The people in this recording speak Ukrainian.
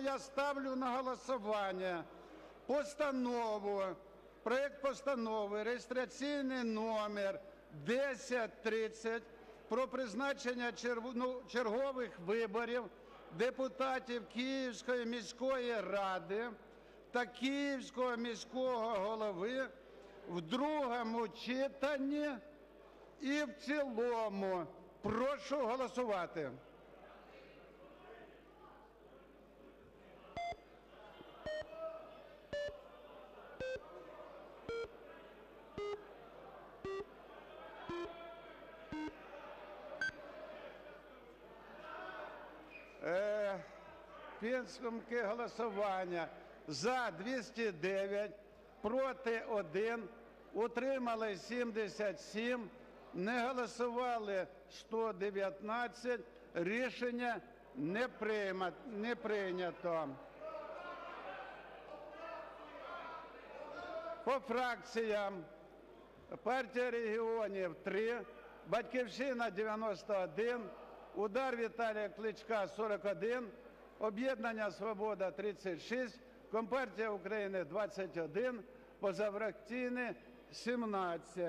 я ставлю на голосування постанову, проект постанови, реєстраційний номер 1030 про призначення ну, чергових виборів депутатів Київської міської ради та Київського міського голови в другому читанні і в цілому. Прошу голосувати. Підсумки голосування. За 209, проти 1, утримали 77, не голосували 119. Рішення не, прийма- не прийнято. По фракціям. Партія регіонів 3, Батьківщина 91, Удар Віталія Кличка 41, Об'єднання Свобода 36, Компартія України 21, позафракційні 17.